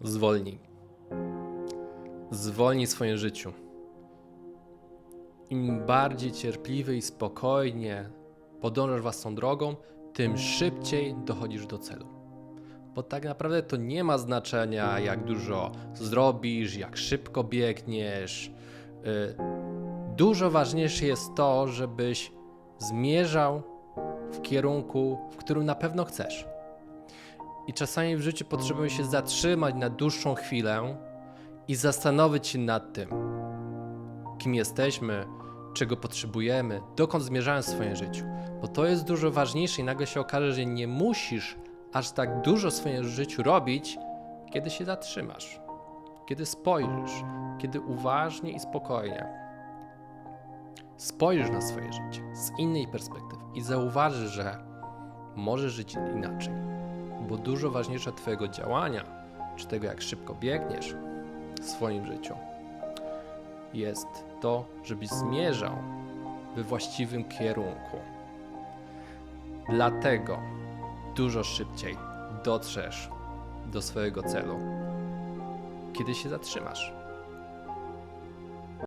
Zwolnij. Zwolnij w swoim życiu. Im bardziej cierpliwy i spokojnie podążasz własną drogą, tym szybciej dochodzisz do celu. Bo tak naprawdę to nie ma znaczenia, jak dużo zrobisz, jak szybko biegniesz. Y, Dużo ważniejsze jest to, żebyś zmierzał w kierunku, w którym na pewno chcesz. I czasami w życiu potrzebujemy się zatrzymać na dłuższą chwilę i zastanowić się nad tym, kim jesteśmy, czego potrzebujemy, dokąd zmierzamy w swoim życiu. Bo to jest dużo ważniejsze i nagle się okaże, że nie musisz aż tak dużo w swoim życiu robić, kiedy się zatrzymasz, kiedy spojrzysz, kiedy uważnie i spokojnie spojrzysz na swoje życie z innej perspektywy i zauważysz, że możesz żyć inaczej. Bo dużo ważniejsze Twojego działania, czy tego, jak szybko biegniesz w swoim życiu, jest to, żebyś zmierzał we właściwym kierunku. Dlatego dużo szybciej dotrzesz do swojego celu, kiedy się zatrzymasz.